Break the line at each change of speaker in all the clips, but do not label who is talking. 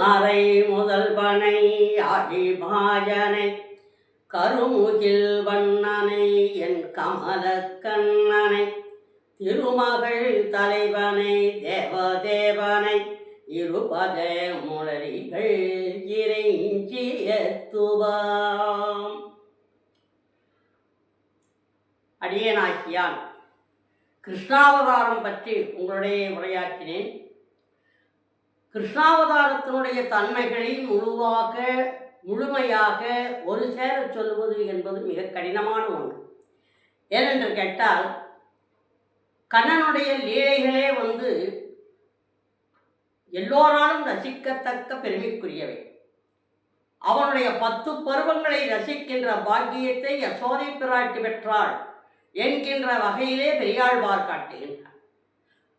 அரும் அறை முதல் பனை அழிபாயனை கருமுகில் வண்ணனை என் கமலக் கண்ணனை திருமகள் தலைவனை தேவதேவனை இருபத முளரிகள் இறைஞ்சியத்துவாம். அடியேனாக்கியான் கிருஷ்ணாவதாரம் பற்றி உங்களுடைய உரையாற்றினேன் கிருஷ்ணாவதாரத்தினுடைய தன்மைகளை முழுவாக முழுமையாக ஒரு சேர சொல்வது என்பது மிக கடினமான ஒன்று. ஏனென்று கேட்டால் கண்ணனுடைய லீலைகளே வந்து எல்லோராலும் ரசிக்கத்தக்க பெருமைக்குரியவை. அவனுடைய பத்து பருவங்களை ரசிக்கின்ற பாக்கியத்தை யசோதை பிராட்டி பெற்றாள் என்கின்ற வகையிலே பெரியாழ்வார் காட்டுகின்றார்.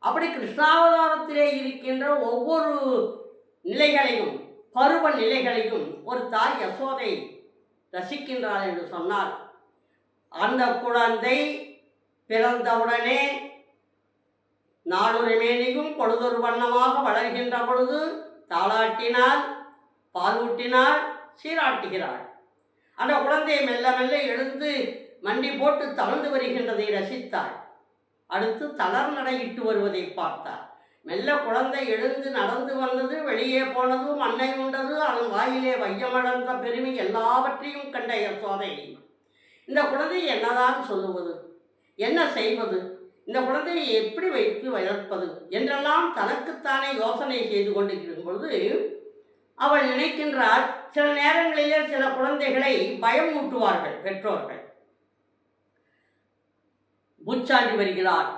அப்படி கிருஷ்ணாவதாரத்திலே இருக்கின்ற ஒவ்வொரு நிலைகளையும் பருவ நிலைகளையும் ஒரு தாய் யசோதை ரசிக்கின்றாள் என்று சொன்னார் அந்த குழந்தை பிறந்தவுடனே நாளொரு மேனியும் பொழுதொரு வண்ணமாக வளர்கின்ற பொழுது தாளாட்டினால் பாலூட்டினால் சீராட்டுகிறாள். அந்த குழந்தையை மெல்ல மெல்ல எழுந்து மண்டி போட்டு தளர்ந்து வருகின்றதை ரசித்தாள். அடுத்து தளர் நடையிட்டு வருவதை பார்த்தார். மெல்ல குழந்தை எழுந்து நடந்து வந்தது வெளியே போனது மண்ணை உண்டது அதன் வாயிலே வையமடர்ந்த பெருமை எல்லாவற்றையும் கண்ட யசோதை இந்த குழந்தை என்னதான் சொல்லுவது? என்ன செய்வது? இந்த குழந்தையை எப்படி வைத்து வளர்ப்பது? என்றெல்லாம் தனக்குத்தானே யோசனை செய்து கொண்டிருக்கும் பொழுது அவள் நினைக்கின்றாள் சில நேரங்களிலே சில குழந்தைகளை பயம் ஊட்டுவார்கள் பெற்றோர்கள். பூச்சாண்டி வருகிறான்.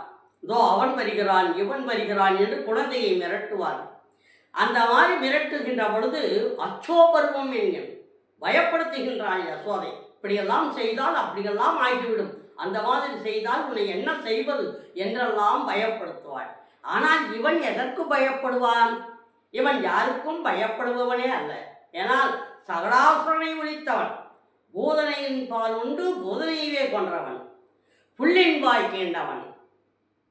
இதோ அவன் வருகிறான் இவன் வருகிறான் என்று குழந்தையை மிரட்டுவார் அந்த மாதிரி மிரட்டுகின்ற பொழுது அச்சோ பருவம் என்கிறேன். பயப்படுத்துகின்றாள் யசோதை. இப்படியெல்லாம் செய்தால் அப்படியெல்லாம் ஆகிவிடும். அந்த மாதிரி செய்தால் உன்னை என்ன செய்வது என்றெல்லாம் பயப்படுத்துவாள். ஆனால் இவன் எதற்கு பயப்படுவான்? இவன் யாருக்கும் பயப்படுபவனே அல்ல. ஏனால் சகடாசுரனை ஒழித்தவன் பூதனையின் பால் உண்டு போதனையவே கொன்றவன். புள்ளின் கீண்டவன்.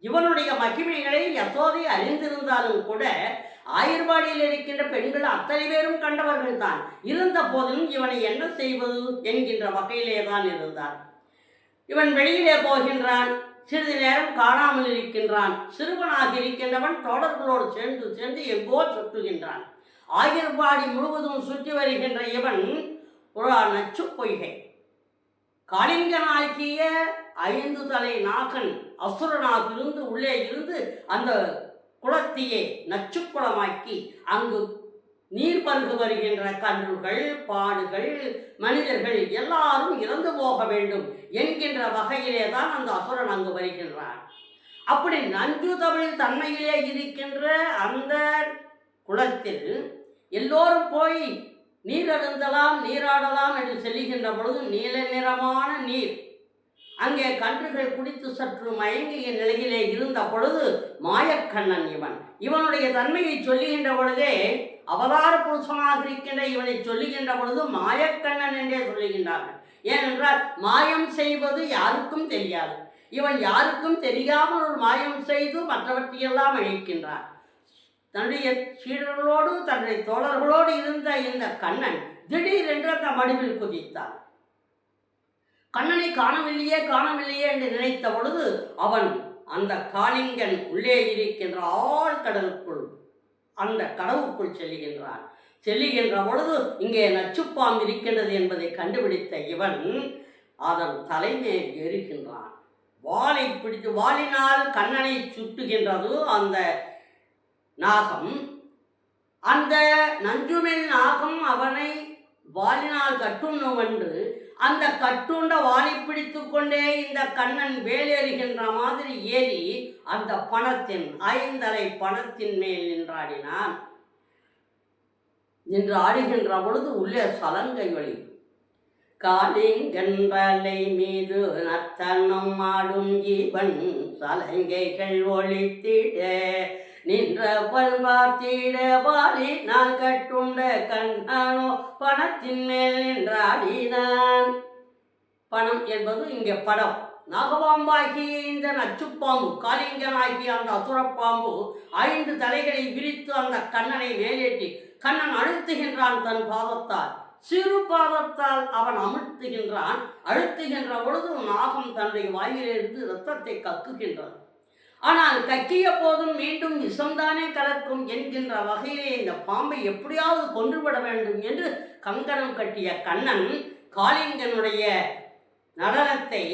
இவனுடைய மகிமைகளை யசோதை அறிந்திருந்தாலும் கூட ஆயிர்வாடியில் இருக்கின்ற பெண்கள் அத்தனை பேரும் கண்டவர்கள் தான் இருந்த போதிலும் இவனை என்ன செய்வது என்கின்ற வகையிலே தான் இருந்தார். இவன் வெளியிலே போகின்றான் சிறிது நேரம் காணாமல் இருக்கின்றான். சிறுவனாக இருக்கின்றவன் தொடர்களோடு சேர்ந்து சேர்ந்து எங்கோ சுற்றுகின்றான். ஆயிரப்பாடி முழுவதும் சுற்றி வருகின்ற இவன் ஒரு நச்சு பொய்கை. காளிங்கனாக்கிய ஐந்து தலை நாகன் அசுரனாக இருந்து உள்ளே இருந்து அந்த குளத்தையே நச்சுக்குளமாக்கி அங்கு நீர் பருகு வருகின்ற கன்றுகள் பாடுகள் மனிதர்கள் எல்லாரும் இறந்து போக வேண்டும் என்கின்ற வகையிலே தான் அந்த அசுரன் அங்கு வருகின்றான். அப்படி நஞ்சு தமிழ் தன்மையிலே இருக்கின்ற அந்த குளத்தில் எல்லோரும் போய் நீர் அருந்தலாம் நீராடலாம் என்று செல்லுகின்ற பொழுது நீல நிறமான நீர் அங்கே கன்றுகள் குடித்து சற்று மயங்கிய நிலையிலே இருந்த பொழுது மாயக்கண்ணன் இவன். இவனுடைய தன்மையை சொல்லுகின்ற பொழுதே அவதார புருஷனாக இருக்கின்ற இவனை சொல்லுகின்ற பொழுது மாயக்கண்ணன் என்றே சொல்லுகின்றார்கள். ஏனென்றால் மாயம் செய்வது யாருக்கும் தெரியாது. இவன் யாருக்கும் தெரியாமல் ஒரு மாயம் செய்து மற்றவற்றையெல்லாம் அழிக்கின்றான். தன்னுடைய சீடர்களோடு தன்னுடைய தோழர்களோடு இருந்த இந்த கண்ணன் திடீரென்று அந்த மடிவில் குதித்தான். கண்ணனை காணவில்லையே காணவில்லையே என்று நினைத்த பொழுது அவன் அந்த காளிங்கன் உள்ளே இருக்கின்ற ஆழ்கடலுக்குள் அந்த கடவுக்குள் செல்லுகின்றான் செல்லுகின்ற பொழுது இங்கே நச்சுப்பாம்பு இருக்கின்றது என்பதை கண்டுபிடித்த இவன் அதன் தலைமை ஏறுகின்றான். வாளை பிடித்து வாளினால் கண்ணனை சுட்டுகின்றது அந்த நாகம். அந்த நஞ்சுமின் நாகம் அவனை வாளினால் கட்டுண்ணவென்று அந்த கட்டுண்ட வாளை பிடித்து கொண்டே இந்த கண்ணன் வேலேறுகின்ற மாதிரி ஏறி அந்த பணத்தின் ஐந்தரை பணத்தின் மேல் நின்றாடினான். நின்று ஆடுகின்ற பொழுது உள்ளே சலங்கை வழி காளிங்கன்பலை மீது நத்தனம் ஆடும் ஜீவன் சலங்கைகள் ஒழித்திட நின்ற பல்வார்த்திட வாலி நான் கட்டுண்ட கண்ணானோ பணத்தின் மேல் நின்றாடினான். பணம் என்பது இங்கே படம். நாகபாம்பாகிய இந்த நச்சுப்பாம்பு காளிங்கனாகிய அந்த அசுரப்பாம்பு ஐந்து தலைகளை விரித்து அந்த கண்ணனை மேலேற்றி கண்ணன் அழுத்துகின்றான் தன் பாவத்தால் சிறு பாதத்தால் அவன் அமுழ்த்துகின்றான் அழுத்துகின்ற பொழுது நாகம் தன்னுடைய வாயிலிருந்து இரத்தத்தை கக்குகின்றது. ஆனால் கக்கிய போதும் மீண்டும் விஷம்தானே கலக்கும் என்கின்ற வகையிலே இந்த பாம்பை எப்படியாவது கொன்றுவிட வேண்டும் என்று கங்கணம் கட்டிய கண்ணன் காளிங்கனுடைய நடனத்தை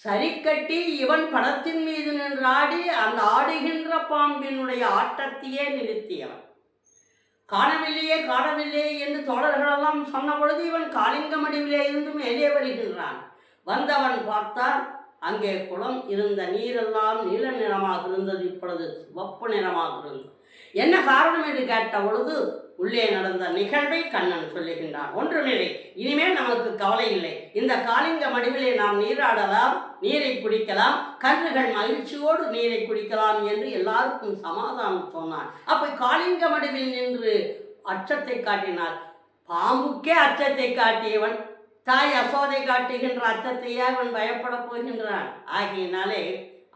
சரிக்கட்டி இவன் படத்தின் மீது நின்றாடி அந்த ஆடுகின்ற பாம்பினுடைய ஆட்டத்தையே நிறுத்தியவன். காணவில்லையே காணவில்லையே என்று தோழர்களெல்லாம் சொன்ன பொழுது இவன் காளிங்கம் மடிவிலே இருந்து மேலே வருகின்றான். வந்தவன் பார்த்தான் அங்கே குளம் இருந்த நீரெல்லாம் நீல நிறமாக இருந்தது இப்பொழுது சிவப்பு நிறமாக இருந்தது. என்ன காரணம் என்று கேட்ட பொழுது உள்ளே நடந்த நிகழ்வை கண்ணன் சொல்லுகின்றான். ஒன்றுமில்லை இனிமேல் நமக்கு கவலை இல்லை. இந்த காளிங்க மடிவிலே நாம் நீராடலாம் நீரை குடிக்கலாம் கன்றுகள் மகிழ்ச்சியோடு நீரை குடிக்கலாம் என்று எல்லாருக்கும் சமாதானம் சொன்னான். அப்ப காளிங்க மடிவில் நின்று அச்சத்தை காட்டினார் பாம்புக்கே அச்சத்தை காட்டியவன் தாய் அசோதை காட்டுகின்ற அச்சத்தையே அவன் பயப்படப் போகின்றான். ஆகையினாலே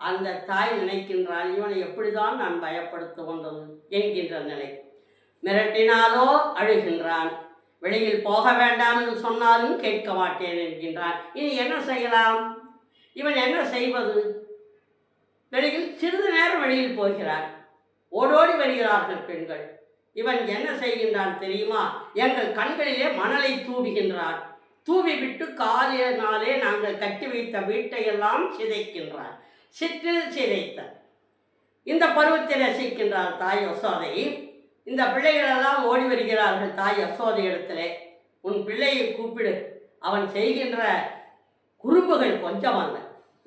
அந்த தாய் நினைக்கின்றான் இவனை எப்படிதான் நான் பயப்படுத்த கொண்டது என்கின்ற நிலை. மிரட்டினாலோ அழுகின்றான். வெளியில் போக வேண்டாம் என்று சொன்னாலும் கேட்க மாட்டேன் என்கின்றான். இனி என்ன செய்யலாம்? இவன் என்ன செய்வது? வெளியில் சிறிது நேரம் வெளியில் போகிறார். ஓடோடி வருகிறார்கள் பெண்கள். இவன் என்ன செய்கின்றான் தெரியுமா? எங்கள் கண்களிலே மணலை தூவுகின்றார். தூவி விட்டு காலினாலே நாங்கள் கட்டி வைத்த வீட்டையெல்லாம் சிதைக்கின்றார். சிற்றில் சிதைத்த இந்த பருவத்தில் ரசிக்கின்றார் தாய் யசோதை. இந்த பிள்ளைகளெல்லாம் ஓடி வருகிறார்கள் தாய் யசோதை இடத்திலே உன் பிள்ளையை கூப்பிடு. அவன் செய்கின்ற குறும்புகள் கொஞ்சம் அல்ல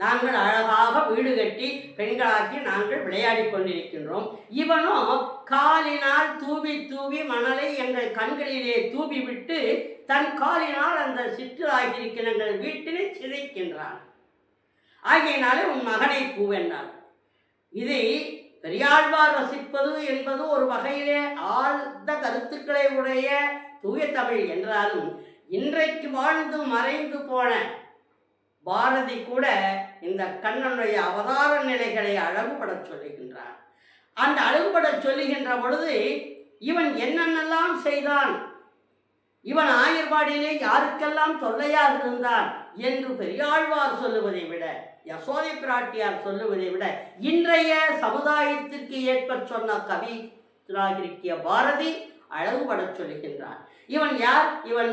நாங்கள் அழகாக வீடு கட்டி பெண்களாக்கி நாங்கள் விளையாடி கொண்டிருக்கின்றோம். இவனும் காலினால் தூவி தூவி மணலை எங்கள் கண்களிலே தூவி விட்டு தன் காலினால் அந்த சிற்றாகியிருக்கிற எங்கள் வீட்டிலே சிதைக்கின்றான். ஆகையினாலே உன் மகனை கூவென்றான் இதை பெரியாழ்வார் ரசிப்பது என்பது ஒரு வகையிலே ஆழ்ந்த கருத்துக்களை உடைய தூய தமிழ் என்றாலும் இன்றைக்கு வாழ்ந்து மறைந்து போன பாரதி கூட இந்த கண்ணனுடைய அவதார நிலைகளை அழகுபடச் சொல்லுகின்றார் அந்த அழகுபடச் சொல்லுகின்ற பொழுது இவன் என்னென்னலாம் செய்தான்? இவன் ஆயர்பாடியிலே யாருக்கெல்லாம் தொல்லையாக இருந்தான்? என்று பெரியாழ்வார் சொல்லுவதை விட யசோதை பிராட்டியார் சொல்லுவதை விட இன்றைய சமுதாயத்திற்கு ஏற்ப சொன்ன கவி திராகிருக்கிய பாரதி அழகுபடச் சொல்லுகின்றான். இவன் யார்? இவன்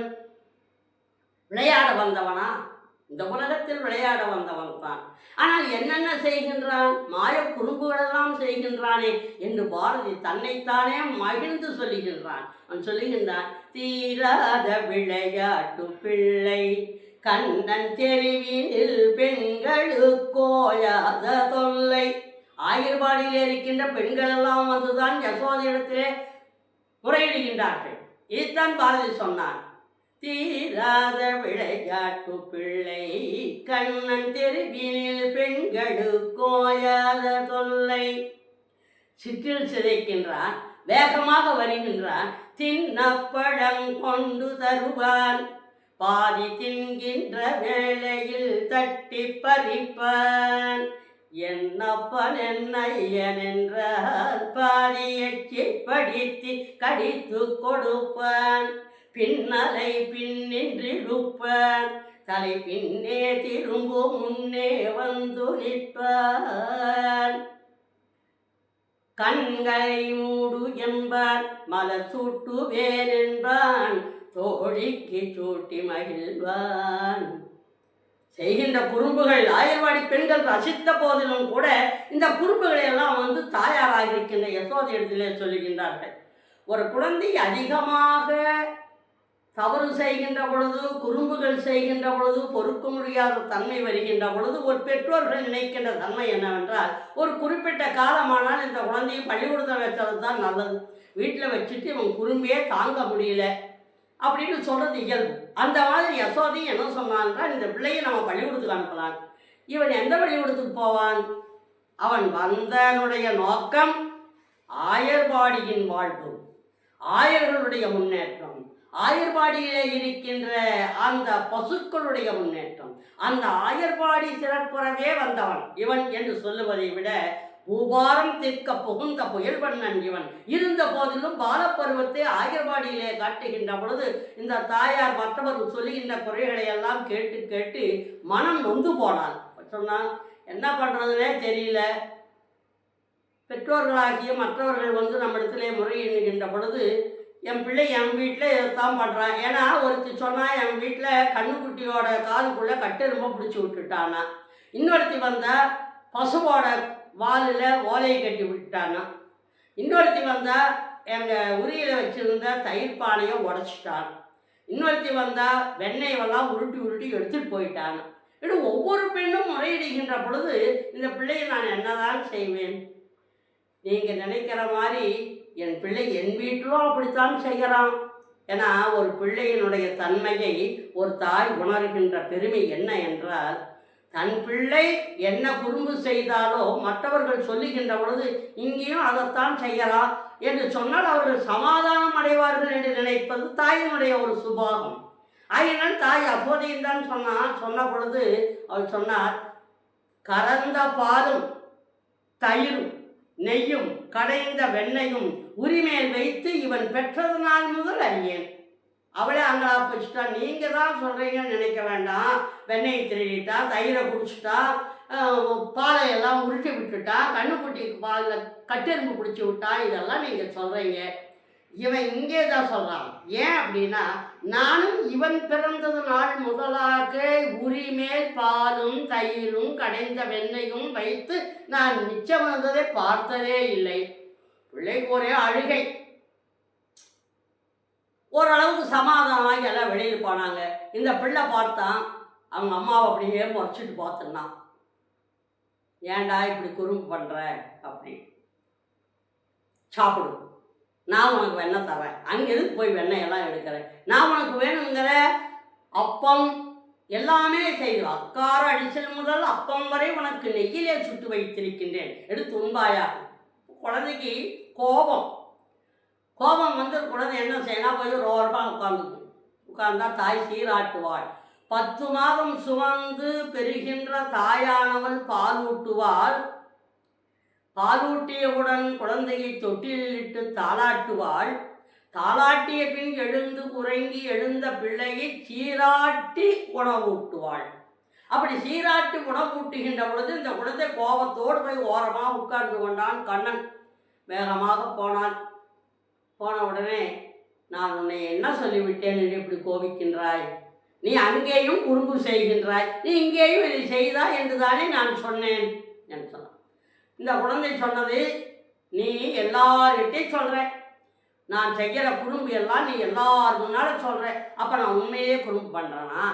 விளையாட வந்தவனா? இந்த உலகத்தில் விளையாட வந்தவன் தான். ஆனால் என்னென்ன செய்கின்றான்? மாய குறும்புகளெல்லாம் செய்கின்றானே என்று பாரதி தன்னைத்தானே மகிழ்ந்து சொல்லுகின்றான். அவன் சொல்லுகின்றான் தீராத விளையாட்டு பிள்ளை கண்ணன் தெருவினில் பெண்களுக்கோயாத தொல்லை. ஆயிரபாடியில் இருக்கின்ற பெண்கள் எல்லாம் வந்துதான் யசோதையிடத்திலே முறையிடுகின்றார்கள். இதுதான் பாரதி சொன்னான். தீராத விளையாட்டு பிள்ளை கண்ணன் தெருவினில் பெண்களுக்கோயாத தொல்லை. சிற்றில் சிதைக்கின்றான் வேகமாக வருகின்றான் தின்னப்பழம் கொண்டு தருவான். பாதி தின்கின்ற வேளையில் தட்டி பறிப்பான். என்னப்பன் என்னையன் என்றால் பாதி எச்சி படித்து கடித்து கொடுப்பான். பின்னலை பின்னின்றிருப்பான் தலை பின்னே திரும்பும் முன்னே வந்து நிற்பான். கண்களை மூடு என்பான் மலர் சூட்டுவேன் என்பான். தோழிக்கு சூட்டி மகிழ்வான். செய்கின்ற குறும்புகள் ஆயர்வாடி பெண்கள் ரசித்த போதிலும் கூட இந்த குறும்புகளை எல்லாம் வந்து தாயாராக இருக்கின்ற யசோதை இடத்திலே சொல்லுகின்றார்கள். ஒரு குழந்தை அதிகமாக தவறு செய்கின்ற பொழுது குறும்புகள் செய்கின்ற பொழுது பொறுக்க முடியாத தன்மை வருகின்ற பொழுது ஒரு பெற்றோர்கள் நினைக்கின்ற தன்மை என்னவென்றால் ஒரு குறிப்பிட்ட காலமானால் இந்த குழந்தையை பள்ளிக்கூடத்தில் வச்சது தான் நல்லது. வீட்டில் வச்சுட்டு இவன் குறும்பியே தாங்க முடியல. அப்படின்னு சொல்கிறது இயல்பு. அந்த மாதிரி யசோதி என்ன சொன்னான்றால் இந்த பிள்ளையை நம்ம பள்ளிக்கூடத்துக்கு அனுப்பலாம். இவன் எந்த பள்ளிக்கூடத்துக்கு போவான்? அவன் வந்தனுடைய நோக்கம் ஆயர்பாடியின் வாழ்வு ஆயர்களுடைய முன்னேற்றம். ஆயர்பாடியிலே இருக்கின்ற அந்த பசுக்களுடைய முன்னேற்றம். அந்த ஆயர்பாடி சிறப்புறவே வந்தவன் இவன் என்று சொல்லுவதை விட பூபாரம் தீர்க்க புகுந்த புயல்வண்ணன் இவன் இருந்த போதிலும் பாலப்பருவத்தை ஆயர்வாடியிலே காட்டுகின்ற பொழுது இந்த தாயார் மற்றவர்கள் சொல்லுகின்ற குறைகளை எல்லாம் கேட்டு கேட்டு மனம் நொந்து போனாள். சொன்னான் என்ன பண்ணுறதுனே தெரியல. பெற்றோர்களாகிய மற்றவர்கள் வந்து நம்மிடத்திலே முறையிடுகின்ற பொழுது என் பிள்ளை என் வீட்டில் இதைத்தான் பண்ணுறான் ஏன்னா ஒருத்தி சொன்னால் என் வீட்டில் கண்ணுக்குட்டியோட காதுக்குள்ளே கட்டெரும்ப பிடிச்சி விட்டுட்டானா. இன்னொருத்தி வந்தால் பசுவோட வாலில் ஓலையை கட்டி விட்டுட்டானா. இன்னொருத்தி வந்தால் எங்கள் உரியில் வச்சுருந்த தயிர் பானையை உடச்சிட்டான். இன்னொருத்தி வந்தால் வெண்ணெயெல்லாம் உருட்டி உருட்டி எடுத்துகிட்டு போயிட்டான். இப்படி ஒவ்வொரு பெண்ணும் முறையிடுகின்ற பொழுது இந்த பிள்ளையை நான் என்னதான் செய்வேன்? நீங்கள் நினைக்கிற மாதிரி என் பிள்ளை என் வீட்டிலும் அப்படித்தான் செய்கிறான். ஏன்னா ஒரு பிள்ளையினுடைய தன்மையை ஒரு தாய் உணர்கின்ற பெருமை என்ன என்றால் தன் பிள்ளை என்ன குறும்பு செய்தாலோ மற்றவர்கள் சொல்லுகின்ற பொழுது இங்கேயும் அதைத்தான் செய்யலாம் என்று சொன்னால் அவர்கள் சமாதானம் அடைவார்கள் என்று நினைப்பது தாயினுடைய ஒரு சுபாவம். ஆகினால் தாய் அப்போதையும் தான் சொன்னான் சொன்ன பொழுது அவர் சொன்னார் கறந்த பாலும் தயிரும் நெய்யும் கடைந்த வெண்ணையும் உரிமையில் வைத்து இவன் பெற்றதனால் முதல் அறியேன். அவளே அங்கே ஆப்பிச்சுட்டா நீங்கள் தான் சொல்கிறீங்கன்னு நினைக்க வேண்டாம். வெண்ணெயை திருடிட்டா தயிரை குடிச்சிட்டா பாலையெல்லாம் பாலை எல்லாம் உருட்டி விட்டுட்டா கண்ணுக்குட்டிக்கு பாலில் கட்டெரும்பு பிடிச்சி விட்டா இதெல்லாம் நீங்கள் சொல்கிறீங்க இவன் இங்கே தான் சொல்கிறான் ஏன் அப்படின்னா நானும் இவன் பிறந்தது நாள் முதலாக உரிமேல் பாலும் தயிரும் கடைந்த வெண்ணையும் வைத்து நான் மிச்சம் வந்ததை பார்த்ததே இல்லை. பிள்ளைக்கு ஒரே அழுகை. ஓரளவுக்கு சமாதானமாகி எல்லாம் வெளியில் போனாங்க. இந்த பிள்ளை பார்த்தான் அவங்க அம்மாவை அப்படியே முறைச்சிட்டு பார்த்துருந்தான் ஏன்டா இப்படி குறும்பு பண்ணுற அப்படி. சாப்பிடு. நான் உனக்கு வெண்ணெய் தரேன். அங்கேருந்து போய் வெண்ணெயெல்லாம் எடுக்கிறேன். நான் உனக்கு வேணுங்கிற அப்பம் எல்லாமே செய்து அக்கார அடிச்சல் முதல் அப்பம் வரை உனக்கு நெய்யிலே சுட்டு வைத்திருக்கின்றேன். எடுத்து உண்பாயா? குழந்தைக்கு கோபம். கோபம் வந்து ஒரு என்ன செய்யணும் போய் ஒரு ஓரமாக உட்காந்துக்கும் உட்கார்ந்தா தாய் சீராட்டுவாள். பத்து மாதம் சுமந்து பெறுகின்ற தாயானவள் பாலூட்டுவாள். பாலூட்டியவுடன் குழந்தையை தொட்டிலிட்டு தாளாட்டுவாள். தாளாட்டிய பின் எழுந்து உறங்கி எழுந்த பிள்ளையை சீராட்டி உணவூட்டுவாள். அப்படி சீராட்டி உணவூட்டுகின்ற பொழுது இந்த குழந்தை கோபத்தோடு போய் ஓரமாக உட்கார்ந்து கொண்டான். கண்ணன் வேகமாக போனான். போன உடனே நான் உன்னை என்ன சொல்லிவிட்டேன் என்று இப்படி கோபிக்கின்றாய்? நீ அங்கேயும் குறும்பு செய்கின்றாய். நீ இங்கேயும் இதை செய்தாய் என்று தானே நான் சொன்னேன்? என்று சொன்னான். இந்த குழந்தை சொன்னது நீ எல்லார்கிட்டையும் சொல்கிற நான் செய்கிற குறும்பு எல்லாம் நீ எல்லார் முன்னால் சொல்கிற அப்போ நான் உண்மையே குறும்பு பண்ணுறேனா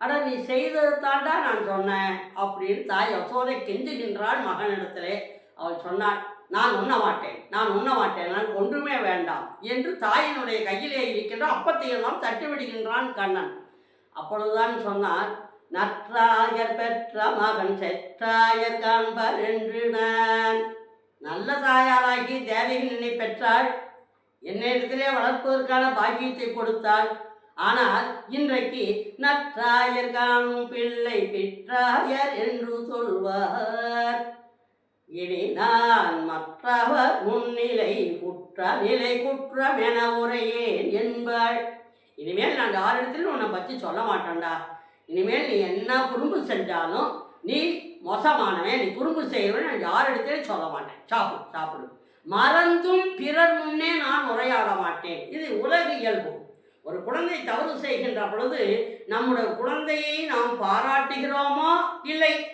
அட நீ செய்தது தாண்டா நான் சொன்னேன் அப்படின்னு தாய் யசோதை கெஞ்சுகின்றாள் மகனிடத்திலே. அவள் சொன்னாள் நான் உண்ண மாட்டேன் நான் உண்ண மாட்டேன் நான் ஒன்றுமே வேண்டாம் என்று தாயினுடைய கையிலே இருக்கின்ற அப்பத்தையெல்லாம் தட்டி விடுகின்றான் கண்ணன். அப்பொழுதுதான் சொன்னார் நற்றாயர் பெற்ற மகன் செற்றாயர் காண்பர் என்று நான் நல்ல தாயாராகி தேவகி என்னை பெற்றாள். என்னிடத்திலே வளர்ப்பதற்கான பாக்கியத்தை கொடுத்தாள். ஆனால் இன்றைக்கு நற்றாயர் காணும் பிள்ளை பெற்றாயர் என்று சொல்வார். இனி நான் மற்றவர் முன்னிலை குற்ற நிலை குற்றம் என உரையேன் என்பாள். இனிமேல் நான் யாரிடத்திலும் உன்னை பற்றி சொல்ல மாட்டேன்டா. இனிமேல் நீ என்ன குறும்பு செஞ்சாலும் நீ மோசமானவன் நீ குறும்பு செய்யறவன் நான் யாரிடத்திலும் சொல்ல மாட்டேன். சாப்பிடு சாப்பிடு. மறந்தும் பிறர் முன்னே நான் உரையாட மாட்டேன். இது உலக இயல்பு. ஒரு குழந்தை தவறு செய்கின்ற பொழுது நம்முடைய குழந்தையை நாம் பாராட்டுகிறோமோ? இல்லை.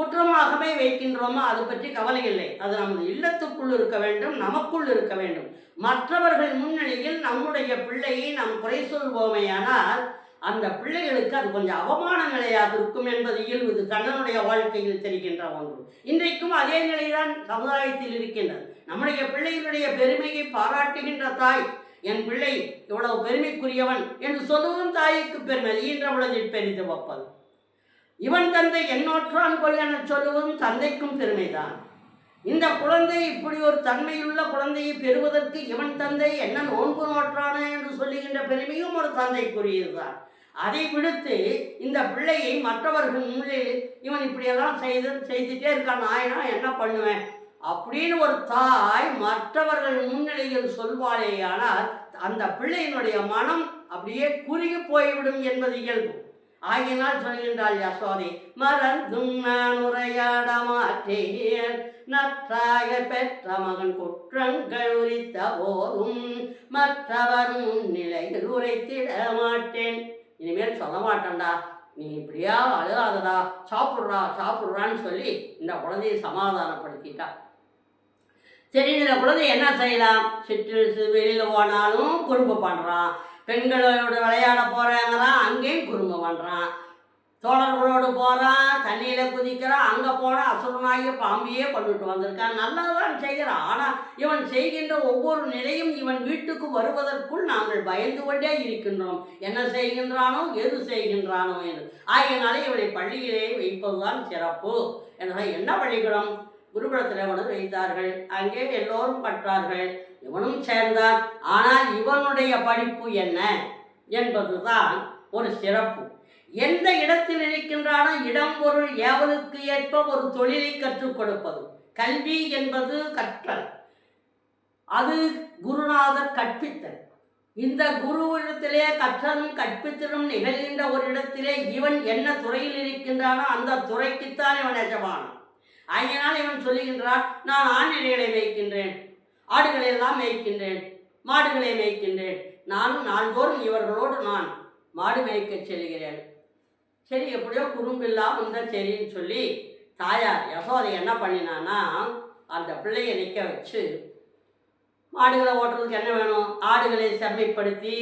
குற்றமாகவே வைக்கின்றோமோ அது பற்றி கவலை இல்லை. அது நமது இல்லத்துக்குள் இருக்க வேண்டும் நமக்குள் இருக்க வேண்டும். மற்றவர்கள் முன்னிலையில் நம்முடைய பிள்ளையை நாம் குறை சொல்வோமேயானால் அந்த பிள்ளைகளுக்கு அது கொஞ்சம் அவமான நிலையாக இருக்கும் என்பது இயல்பு இது கண்ணனுடைய வாழ்க்கையில் தெரிகின்ற ஒன்று. இன்றைக்கும் அதே நிலைதான் சமுதாயத்தில் இருக்கின்றது. நம்முடைய பிள்ளைகளுடைய பெருமையை பாராட்டுகின்ற தாய் என் பிள்ளை இவ்வளவு பெருமைக்குரியவன் என்று சொல்லுவதும் தாய்க்கு பெருமை. ஈன்ற உலகில் பெரிது வைப்பது இவன் தந்தை என்னோற்றான் கொள் என சொல்லுவதும் தந்தைக்கும் பெருமைதான். இந்த குழந்தை இப்படி ஒரு தன்மையுள்ள குழந்தையை பெறுவதற்கு இவன் தந்தை என்ன நோன்பு நோற்றானே என்று சொல்லுகின்ற பெருமையும் ஒரு தந்தைக்குரியதுதான். அதை விடுத்து இந்த பிள்ளையை மற்றவர்கள் முன்னே இவன் இப்படியெல்லாம் செய்து செய்துட்டே இருக்கான் நாயனா என்ன பண்ணுவேன்? அப்படின்னு ஒரு தாய் மற்றவர்கள் முன்னிலையில் சொல்வாளேயானால் அந்த பிள்ளையினுடைய மனம் அப்படியே குறுகி போய்விடும் என்பது இயல்பு. ஆகினால் சொல்கின்றாள் யசோதி மறந்தும் நான் உரையாட மாட்டேன் நற்றாய பெற்ற மகன் குற்றங்கள் உரித்த போதும். மற்றவரும் முன்னிலையில் உரைத்திட மாட்டேன். இனிமேல் சொல்ல மாட்டேன்டா. நீ இப்படியா அழுகாதடா. சாப்பிட்றா சாப்பிட்றான்னு சொல்லி இந்த குழந்தையை சமாதானப்படுத்திட்டா. சரி இந்த குழந்தை என்ன செய்யலாம்? சிற்று வெளியில் போனாலும் குறும்பு பண்ணுறான் பெண்களோட விளையாட போகிறாங்கிறான் அங்கேயும் குறும்பு பண்ணுறான் தோழர்களோடு போகிறான் தண்ணியில் குதிக்கிறான் அங்கே போனால் அசுரனாகிய பாம்பியே கொண்டுட்டு வந்திருக்கான். நல்லதான் செய்கிறான். ஆனால் இவன் செய்கின்ற ஒவ்வொரு நிலையும் இவன் வீட்டுக்கு வருவதற்குள் நாங்கள் பயந்து கொண்டே இருக்கின்றோம். என்ன செய்கின்றானோ எது செய்கின்றானோ என்று. ஆகையினாலே இவனை பள்ளியிலே வைப்பதுதான் சிறப்பு. என்றால் என்ன பள்ளிக்கூடம்? குருகுலத்தில் கொண்டு வைத்தார்கள். அங்கே எல்லோரும் பற்றார்கள். இவனும் சேர்ந்தான். ஆனால் இவனுடைய படிப்பு என்ன என்பதுதான் ஒரு சிறப்பு. எந்த இடத்தில் இருக்கின்றானோ இடம் பொருள் ஏவலுக்கு ஏற்ப ஒரு தொழிலை கற்றுக் கொடுப்பது. கல்வி என்பது கற்றல். அது குருநாதர் கற்பித்தல். இந்த குருவிடத்திலே கற்றலும் கற்பித்தலும் நிகழ்கின்ற ஒரு இடத்திலே இவன் என்ன துறையில் இருக்கின்றானோ அந்த துறைக்குத்தான் இவன் எஜமானன் அதனால் இவன் சொல்லுகின்றான் நான் ஆண்நிலைகளை வைக்கின்றேன். ஆடுகளை எல்லாம் மேய்க்கின்றேன் மாடுகளை மேய்க்கின்றேன். நானும் நாள்தோறும் இவர்களோடு நான் மாடு மேய்க்கச் செல்கிறேன். சரி எப்படியோ குறும்பில்லாம இருந்தால் சரின்னு சொல்லி தாயார் யசோதை என்ன பண்ணினான்னா அந்த பிள்ளையை நிற்க வச்சு மாடுகளை ஓட்டுறதுக்கு என்ன வேணும்? ஆடுகளை செம்மைப்படுத்தி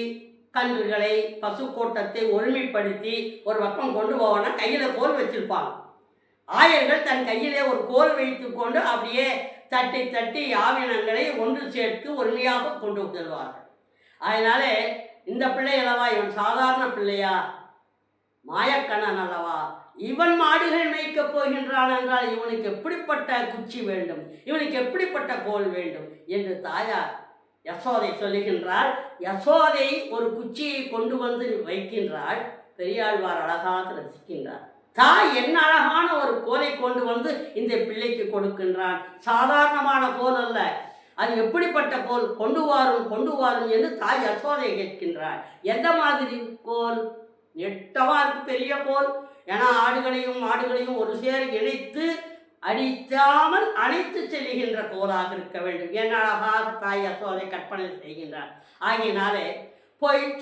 கன்றுகளை பசு கூட்டத்தை ஒருமைப்படுத்தி ஒரு பக்கம் கொண்டு போவோன்னா கையில் கோல் வச்சிருப்பாங்க. ஆயர்கள் தன் கையிலே ஒரு கோல் வைத்து கொண்டு அப்படியே தட்டி தட்டி ஆவினங்களை ஒன்று சேர்த்து ஒருமையாக கொண்டு செல்வார்கள் அதனால இந்த பிள்ளை அல்லவா இவன் சாதாரண பிள்ளையா? மாயக்கண்ணன் அல்லவா? இவன் மாடுகள் மேய்க்கப் போகின்றான் என்றால் இவனுக்கு எப்படிப்பட்ட குச்சி வேண்டும்? இவனுக்கு எப்படிப்பட்ட கோல் வேண்டும்? என்று தாயார் யசோதை சொல்லுகின்றாள். யசோதை ஒரு குச்சியை கொண்டு வந்து வைக்கின்றாள். பெரியாழ்வார் அழகாக ரசிக்கின்றார். தாய் என்ன அழகான ஒரு கோலை கொண்டு வந்து இந்த பிள்ளைக்கு கொடுக்கின்றான். சாதாரணமான கோல் அல்ல. அது எப்படிப்பட்ட கோல்? கொண்டு வாரும் கொண்டு வாரும் என்று தாய் அசோதையை கேட்கின்றார் எந்த மாதிரி கோல்? நெட்டவா இருக்கு பெரிய கோல். ஏன்னா ஆடுகளையும் மாடுகளையும் ஒரு சேர இணைத்து அடிக்காமல் அணைத்து செல்கின்ற கோலாக இருக்க வேண்டும். என் அழகாக தாய் அசோதை கற்பனை செய்கின்றார் ஆகினாலே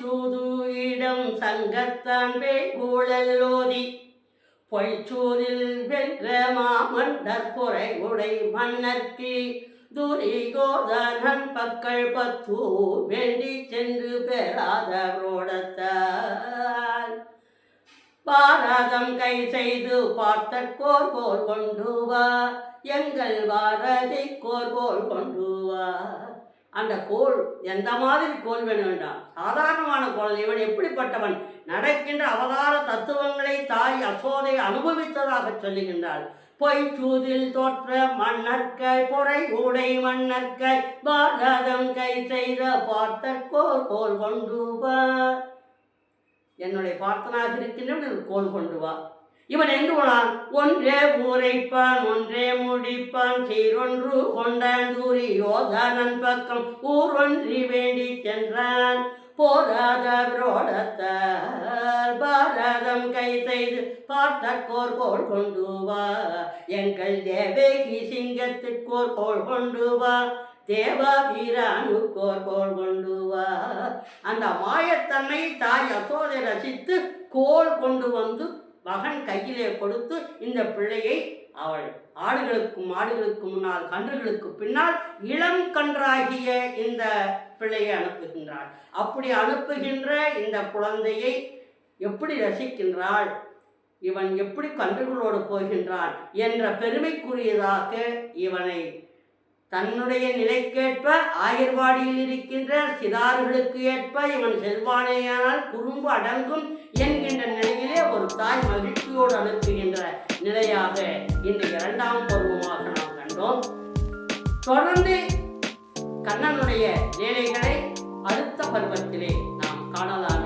சூது இடம் சங்கத்தன்பே கூழல்லோதி பொய்ச்சூரில் வென்ற மாமன்னர் பொறை உடை மன்னர்க்கு. துரிகோதனன் பக்கள் பத்து வேண்டி சென்று பெறாத ரோடத்தால் பாரதம் கை செய்து பார்த்தற்கோர் போல் கொண்டு வா எங்கள் பாரதி கோர் போல் கொண்டு வா அந்த கோல் எந்த மாதிரி கோல் வேணும் வேண்டாம் சாதாரணமான கோல் இவன் எப்படிப்பட்டவன்? நடக்கின்ற அவதார தத்துவங்களை தாய் அசோதை அனுபவித்ததாக சொல்லுகின்றாள். பொய் சூதில் தோற்ற மன்னர்க்கை பொறை உடை மன்னர்க்கை பாரதம் கை செய்த பார்த்தற்கோர் கோல் கொண்டு வா. என்னுடைய பார்த்தனாக இருக்கின்றவன் கோல் கொண்டு வா. இவன் எங்கு போனான் ஒன்றே ஊரைப்பான் ஒன்றே முடிப்பான். சீரொன்று கொண்டான் தூரி யோதனன் பக்கம் ஊர் ஒன்றி வேண்டி சென்றான் போராத பாரதம் கை செய்து பார்த்தற்கோர் கோள் கொண்டு வா எங்கள் தேவேகி சிங்கத்துக்கோர் கோள் கொண்டு வா தேவாபீரானுக்கோர் கோள் கொண்டு வா அந்த மாயத்தன்மை தாய் அசோதை ரசித்து கோள் கொண்டு வந்து மகன் கையிலே கொடுத்து இந்த பிள்ளையை அவள் ஆடுகளுக்கும் மாடுகளுக்கு முன்னால் கன்றுகளுக்கு பின்னால் இளம் கன்றாகிய இந்த பிள்ளையை அனுப்புகின்றாள். அப்படி அனுப்புகின்ற இந்த குழந்தையை எப்படி ரசிக்கின்றாள்? இவன் எப்படி கன்றுகளோடு போகின்றான்? என்ற பெருமைக்குரியதாக இவனை தன்னுடைய நிலைக்கேற்ப ஆயர்வாடியில் இருக்கின்ற சிறார்களுக்கு ஏற்ப இவன் செல்வானேயானால் குறும்பு அடங்கும் என்கின்ற நிலையிலே ஒரு தாய் மகிழ்ச்சியோடு அனுப்புகின்ற நிலையாக இந்த இரண்டாம் பருவமாக நாம் கண்டோம். தொடர்ந்து கண்ணனுடைய வேலைகளை அடுத்த பருவத்திலே நாம் காணலாம்